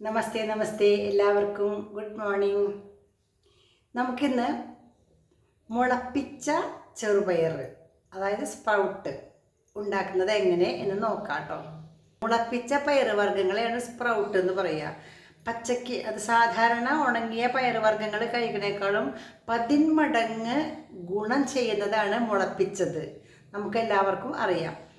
നമസ്തേ നമസ്തേ എല്ലാവർക്കും. Good morning. നമുക്കിന്ന് മുളപ്പിച്ച ചെറുപയർ അതായത് സ്പ്രൗട്ട് ഉണ്ടാക്കുന്നത് എങ്ങനെ എന്ന് നോക്കാം കേട്ടോ മുളപ്പിച്ച പയറുവർഗങ്ങളെയാണ് സ്പ്രൗട്ട് എന്ന് പറയുക പച്ചയ്ക്ക് അത് സാധാരണ ഉണങ്ങിയ പയറുവർഗങ്ങൾ കഴിക്കണേക്കാളും പതിന്മടങ്ങ് ഗുണം ചെയ്യുന്നതാണ് മുളപ്പിച്ചത്. നമുക്കെല്ലാവർക്കും അറിയാം.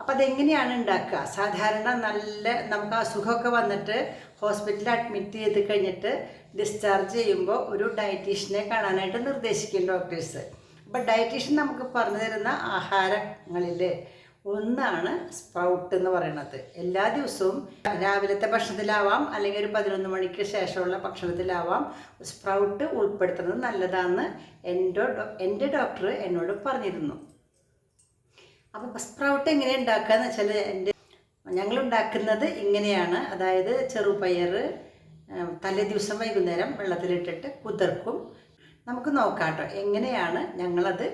അപ്പോൾ അതെങ്ങനെയാണ് ഉണ്ടാക്കുക? സാധാരണ നല്ല നമുക്ക് അസുഖമൊക്കെ വന്നിട്ട് ഹോസ്പിറ്റലിൽ അഡ്മിറ്റ് ചെയ്ത് കഴിഞ്ഞിട്ട് ഡിസ്ചാർജ് ചെയ്യുമ്പോൾ ഒരു ഡയറ്റീഷ്യനെ കാണാനായിട്ട് നിർദ്ദേശിക്കും ഡോക്ടേഴ്സ് അപ്പോൾ ഡയറ്റീഷ്യൻ നമുക്ക് പറഞ്ഞു തരുന്ന ആഹാരങ്ങളിൽ ഒന്നാണ് സ്പ്രൗട്ട് എന്ന് പറയുന്നത്. എല്ലാ ദിവസവും രാവിലത്തെ ഭക്ഷണത്തിലാവാം അല്ലെങ്കിൽ ഒരു പതിനൊന്ന് മണിക്ക് ശേഷമുള്ള ഭക്ഷണത്തിലാവാം. സ്പ്രൗട്ട് ഉൾപ്പെടുത്തുന്നത് നല്ലതാണെന്ന് എന്റെ എന്റെ ഡോക്ടർ എന്നോട് പറഞ്ഞിരുന്നു. അപ്പോൾ സ്പ്രൗട്ട് എങ്ങനെ ഉണ്ടാക്കുക എന്ന് വെച്ചാൽ എന്റെ ഞങ്ങൾ ഉണ്ടാക്കുന്നത് ഇങ്ങനെയാണ്. അതായത് ചെറുപയർ തലേ ദിവസം വൈകുന്നേരം വെള്ളത്തിലിട്ടിട്ട് കുതിർക്കും. നമുക്ക് നോക്കാം കേട്ടോ എങ്ങനെയാണ് ഞങ്ങളത്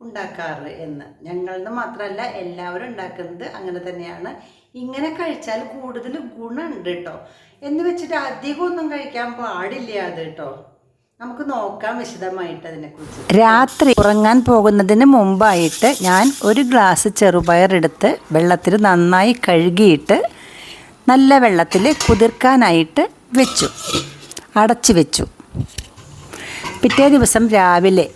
ഉണ്ടാക്കാറ് എന്ന്. ഞങ്ങളെന്ന് മാത്രമല്ല എല്ലാവരും ഉണ്ടാക്കുന്നത് അങ്ങനെ തന്നെയാണ്. ഇങ്ങനെ കഴിച്ചാൽ കൂടുതൽ ഗുണമുണ്ട് കേട്ടോ എന്ന് വെച്ചിട്ട് അധികമൊന്നും കഴിക്കാൻ പാടില്ല അത് കേട്ടോ നമുക്ക് നോക്കാം വിശദമായിട്ട് അതിനെക്കുറിച്ച്. രാത്രി ഉറങ്ങാൻ പോകുന്നതിന് മുമ്പായിട്ട് ഞാൻ ഒരു ഗ്ലാസ് ചെറുപയർ എടുത്ത് വെള്ളത്തിൽ നന്നായി കഴുകിയിട്ട് നല്ല വെള്ളത്തിൽ കുതിർക്കാനായിട്ട് വെച്ചു. അടച്ചു വെച്ചു. പിറ്റേ ദിവസം രാവിലെ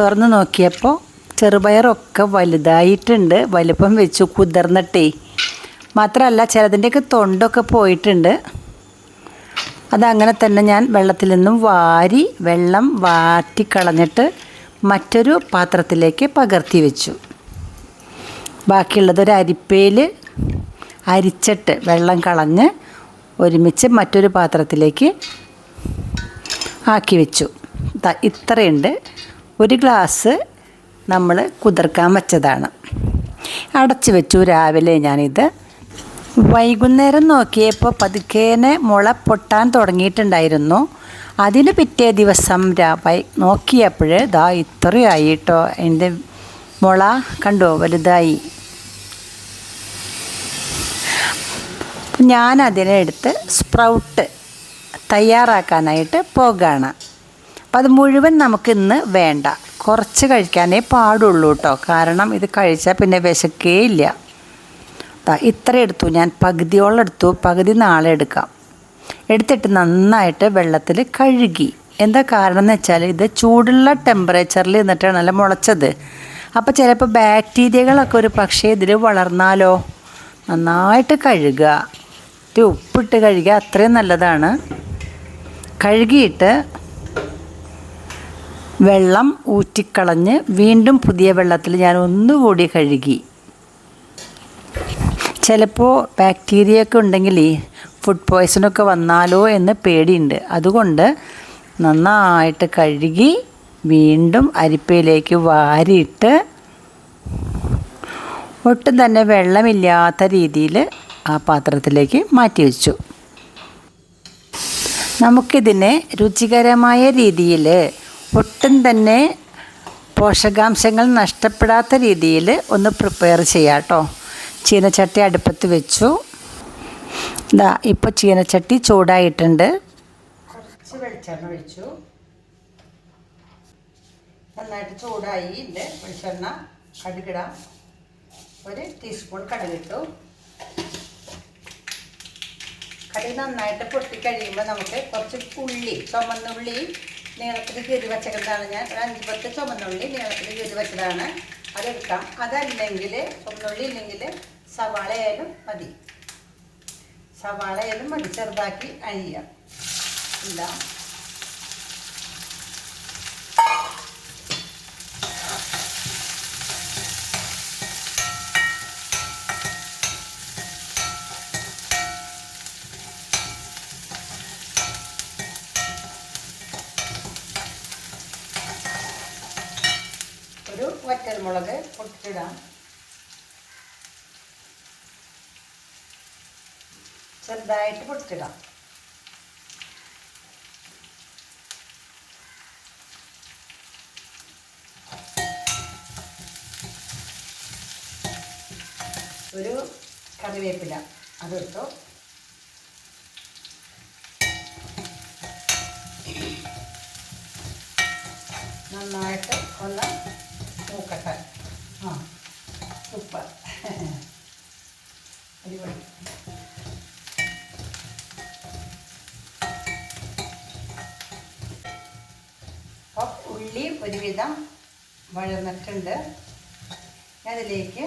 തുറന്ന് നോക്കിയപ്പോൾ ചെറുപയറൊക്കെ വലുതായിട്ടുണ്ട്. വലുപ്പം വെച്ചു കുതിർന്നിട്ടേ. മാത്രമല്ല ചിലതിന്റെയൊക്കെ തൊണ്ടൊക്കെ പോയിട്ടുണ്ട്. അതങ്ങനെ തന്നെ ഞാൻ വെള്ളത്തിൽ നിന്നും വാരി വെള്ളം വാറ്റിക്കളഞ്ഞിട്ട് മറ്റൊരു പാത്രത്തിലേക്ക് പകർത്തി വെച്ചു. ബാക്കിയുള്ളത് ഒരു അരിപ്പയിൽ അരിച്ചിട്ട് വെള്ളം കളഞ്ഞ് ഒരുമിച്ച് മറ്റൊരു പാത്രത്തിലേക്ക് ആക്കി വെച്ചു. ഇത്രയുണ്ട്. ഒരു ഗ്ലാസ് നമ്മൾ കുതിർക്കാൻ വെച്ചതാണ്. അടച്ചു വെച്ചു രാവിലെ ഞാനിത് വൈകുന്നേരം നോക്കിയപ്പോൾ പതുക്കേനെ മുള പൊട്ടാൻ തുടങ്ങിയിട്ടുണ്ടായിരുന്നു. അതിന് പിറ്റേ ദിവസം രാവൈ നോക്കിയപ്പോൾ ദാ ഇത്രയായി കേട്ടോ എന്റെ മുള കണ്ടോ വലുതായി. ഞാൻ അതിനെ എടുത്ത് സ്പ്രൗട്ട് തയ്യാറാക്കാനായിട്ട് പോകുകയാണ് അപ്പം അത് മുഴുവൻ നമുക്കിന്ന് വേണ്ട. കുറച്ച് കഴിക്കാനേ പാടുള്ളൂ കേട്ടോ. കാരണം ഇത് കഴിച്ചാൽ പിന്നെ വിശക്കേ ഇല്ല. ഇത്ര എടുത്തു. ഞാൻ പകുതിയോളം എടുത്തു. പകുതി നാളെ എടുക്കാം. എടുത്തിട്ട് നന്നായിട്ട് വെള്ളത്തിൽ കഴുകി. എന്താ കാരണം എന്ന് വെച്ചാൽ ഇത് ചൂടുള്ള ടെമ്പറേച്ചറിൽ നിന്നിട്ടാണല്ലോ മുളച്ചത്. അപ്പോൾ ചിലപ്പോൾ ബാക്ടീരിയകളൊക്കെ ഒരു പക്ഷേ ഇതിൽ വളർന്നാലോ? നന്നായിട്ട് കഴുകുക. ഇത് ഉപ്പിട്ട് കഴുകുക അത്രയും നല്ലതാണ്. കഴുകിയിട്ട് വെള്ളം ഊറ്റിക്കളഞ്ഞ് വീണ്ടും പുതിയ വെള്ളത്തിൽ ഞാൻ ഒന്നുകൂടി കഴുകി. ചിലപ്പോൾ ബാക്ടീരിയ ഒക്കെ ഉണ്ടെങ്കിൽ ഫുഡ് പോയ്സണൊക്കെ വന്നാലോ എന്ന് പേടിയുണ്ട്. അതുകൊണ്ട് നന്നായിട്ട് കഴുകി വീണ്ടും അരിപ്പയിലേക്ക് വാരിയിട്ട് ഒട്ടും തന്നെ വെള്ളമില്ലാത്ത രീതിയിൽ ആ പാത്രത്തിലേക്ക് മാറ്റി വെച്ചു. നമുക്കിതിനെ രുചികരമായ രീതിയിൽ ഒട്ടും തന്നെ പോഷകാംശങ്ങൾ നഷ്ടപ്പെടാത്ത രീതിയിൽ ഒന്ന് പ്രിപ്പയർ ചെയ്യാം കേട്ടോ. ചീനച്ചട്ടി അടുപ്പത്ത് വെച്ചു. ഇതാ ഇപ്പോൾ ചീനച്ചട്ടി ചൂടായിട്ടുണ്ട്. കുറച്ച് വെളിച്ചെണ്ണ ഒഴിച്ചു. നന്നായിട്ട് ചൂടായി. ഇല്ലേ? വെളിച്ചെണ്ണ കടുകിടാം. ഒരു ടീസ്പൂൺ കടുകിട്ടു. കടുക് നന്നായിട്ട് പൊട്ടി കഴിയുമ്പോൾ നമുക്ക് കുറച്ച് ഉള്ളി ചുമന്നുള്ളി നീളത്തിൽ കീറി വെച്ചതാണ് ഞാൻ. ഒരു അഞ്ച് പത്ത് ചുമന്നുള്ളി നീളത്തിൽ കീറി വെച്ചതാണ്. അതെടുക്കാം. അതല്ലെങ്കിൽ ചുമന്നുള്ളി ഇല്ലെങ്കിൽ സവാള ആയാലും മതി. സവാള ആയാലും മതി. ചെറുതാക്കി അഴിയാം ഇല്ല. ഒരു വറ്റൽമുളക് പൊട്ടിച്ചിടാം. ചെറുതായിട്ട് പൊട്ടിടുക ഒരു കറിവേപ്പില അതിട്ടു നന്നായിട്ട് ഒന്ന് നോക്കട്ടെ ആ ഉപ്പ് അടിപൊളി. ഒരുവിധം വഴന്നിട്ടുണ്ട്. അതിലേക്ക്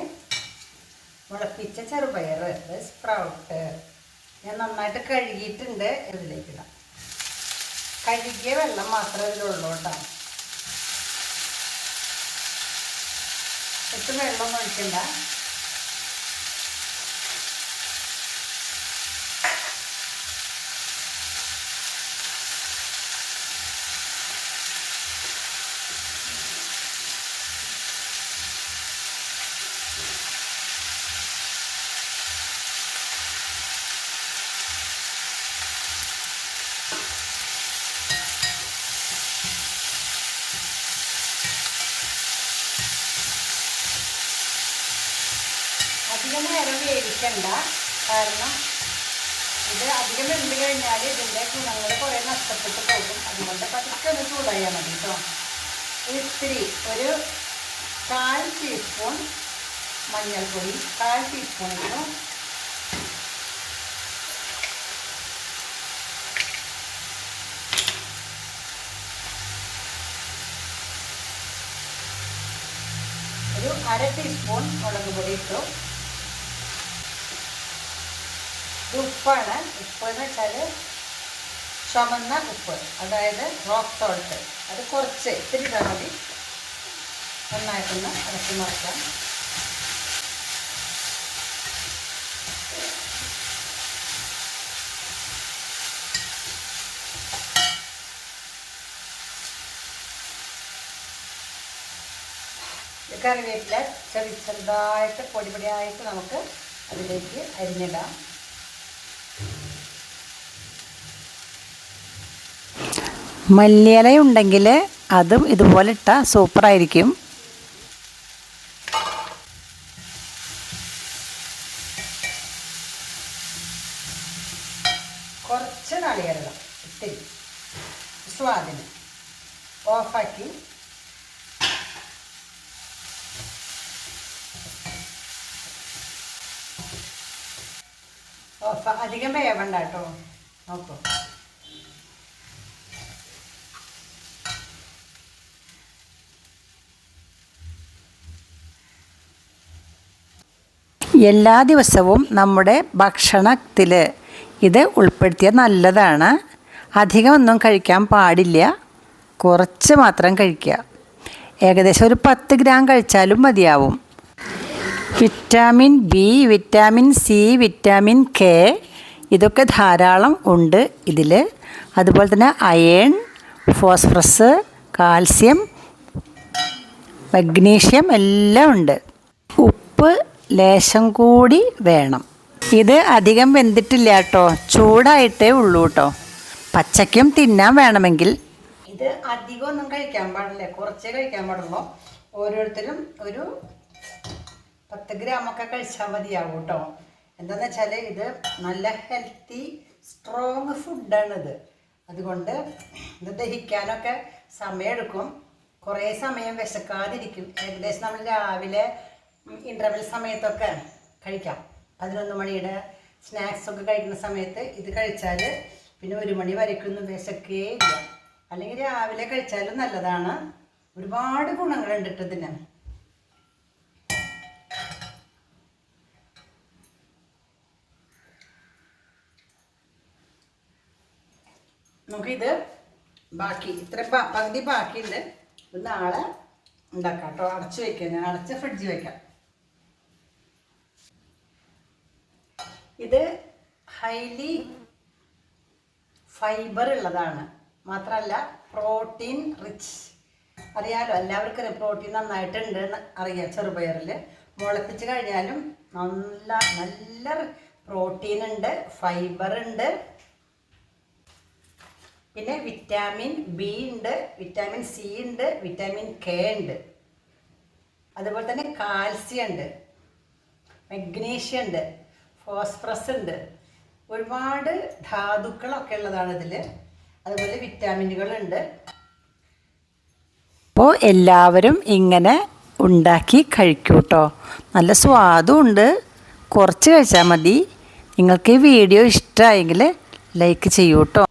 മുളപ്പിച്ച ചെറുപയർ സ്പ്രൗട്ട് ഞാൻ നന്നായിട്ട് കഴുകിയിട്ടുണ്ട്. ഇതിലേക്ക് കഴുകിയ വെള്ളം മാത്രമേ ഇതിലുള്ളൂ കേട്ടോ. ഇപ്പം വെള്ളം ഒഴിക്കണ്ട. അധികം നേരം വേവിക്കണ്ട. കാരണം ഇത് അധികം വെന്ത് കഴിഞ്ഞാൽ ഇതിന്റെ ഗുണങ്ങൾ കുറേ നഷ്ടപ്പെട്ടു പോകും. അതുകൊണ്ട് പതുക്കെ ഒന്ന് ചൂടായാൽ മതി കേട്ടോ ഇത്തിരി ഒരു കാൽ ടീസ്പൂൺ മഞ്ഞൾപ്പൊടി കാൽ ടീസ്പൂൺ ഇട്ടു. ഒരു അര ടീസ്പൂൺ മുളക് പൊടി ഇട്ടു ഇത് ഉപ്പാണ്. ഉപ്പ് എന്ന് വെച്ചാൽ ചുമന്ന ഉപ്പ് അതായത് റോക്ക് സോൾട്ട് അത് കുറച്ച് ഇത്തിരി മതി. നന്നായിട്ടൊന്ന് ഇറക്കി നോക്കാം കറിവേപ്പില ചെറു ചെറുതായിട്ട് പൊടി പൊടിയായിട്ട് നമുക്ക് അതിലേക്ക് അരിഞ്ഞിടാം. മല്ലിയില ഉണ്ടെങ്കിൽ അതും ഇതുപോലെ ഇട്ടാൽ സൂപ്പറായിരിക്കും കുറച്ച് നാളികേരം ഇത്തിരി സ്വാദിന്. ഓഫാക്കി. ഓഫ്. അധികം വേവണ്ട കേട്ടോ. നോക്കൂ. എല്ലാ ദിവസവും നമ്മുടെ ഭക്ഷണത്തിൽ ഇത് ഉൾപ്പെടുത്തിയാൽ നല്ലതാണ്. അധികമൊന്നും കഴിക്കാൻ പാടില്ല. കുറച്ച് മാത്രം കഴിക്കുക. ഏകദേശം ഒരു പത്ത് ഗ്രാം കഴിച്ചാലും മതിയാവും. Vitamin B vitamin C vitamin K ഇതൊക്കെ ധാരാളം ഉണ്ട് ഇതിൽ അതുപോലെ തന്നെ അയേൺ ഫോസ്ഫറസ് കാൽസ്യം മഗ്നീഷ്യം എല്ലാം ഉണ്ട്. ഉപ്പ് ലേശം കൂടി വേണം. ഇത് അധികം വെന്തിട്ടില്ല കേട്ടോ ചൂടായിട്ടേ ഉള്ളൂ കേട്ടോ പച്ചക്കും തിന്നാൻ വേണമെങ്കിൽ. ഇത് അധികം ഒന്നും കഴിക്കാൻ പാടില്ല. കുറച്ചേ കഴിക്കാൻ പാടുള്ളൂ. ഓരോരുത്തരും ഒരു പത്ത് ഗ്രാമൊക്കെ കഴിച്ചാൽ മതിയാവും കേട്ടോ എന്താണെന്ന് വെച്ചാൽ ഇത് നല്ല ഹെൽത്തി സ്ട്രോങ് ഫുഡാണിത് അതുകൊണ്ട് ഇത് ദഹിക്കാനൊക്കെ സമയമെടുക്കും കുറേ സമയം വിശക്കാതിരിക്കും. ഏകദേശം നമ്മൾ രാവിലെ ഇന്റർവെൽ സമയത്തൊക്കെ കഴിക്കാം. പതിനൊന്ന് മണിയുടെ സ്നാക്സ് ഒക്കെ കഴിക്കുന്ന സമയത്ത് ഇത് കഴിച്ചാൽ പിന്നെ ഒരു മണി വരയ്ക്കൊന്നും വിശക്കേ ഇല്ല. അല്ലെങ്കിൽ രാവിലെ കഴിച്ചാലും നല്ലതാണ്. ഒരുപാട് ഗുണങ്ങളുണ്ട് ഇട്ടതിന് ഇതിന്. നമുക്കിത് ബാക്കി ഇത്ര പകുതി ബാക്കിയുണ്ട്. നാളെ ഉണ്ടാക്കാം കേട്ടോ അടച്ചു വെക്കാം ഞാൻ. അടച്ച് ഫ്രിഡ്ജിൽ വെക്കാം. ഇത് ഹൈലി ഫൈബർ ഉള്ളതാണ്. മാത്രമല്ല പ്രോട്ടീൻ റിച്ച് അറിയാലോ എല്ലാവർക്കും പ്രോട്ടീൻ നന്നായിട്ടുണ്ട് അറിയാം ചെറുപയറിൽ മുളപ്പിച്ച് കഴിഞ്ഞാലും നല്ല നല്ല പ്രോട്ടീൻ ഉണ്ട് ഫൈബർ ഉണ്ട്. പിന്നെ വിറ്റാമിൻ ബി ഉണ്ട് വിറ്റാമിൻ സി ഉണ്ട് വിറ്റാമിൻ കെ ഉണ്ട്. അതുപോലെ തന്നെ കാൽസ്യം ഉണ്ട്. മഗ്നീഷ്യം ഉണ്ട്. ഫോസ്ഫറസ് ഉണ്ട്. ഒരുപാട് ധാതുക്കളൊക്കെ ഉള്ളതാണ് ഇതിൽ അതുപോലെ വിറ്റാമിനുകളുണ്ട് അപ്പോൾ എല്ലാവരും ഇങ്ങനെ ഉണ്ടാക്കി കഴിക്കൂ കേട്ടോ നല്ല സ്വാദും ഉണ്ട്. കുറച്ച് കഴിച്ചാൽ മതി. നിങ്ങൾക്ക് ഈ വീഡിയോ ഇഷ്ടമായെങ്കിൽ ലൈക്ക് ചെയ്യൂ കേട്ടോ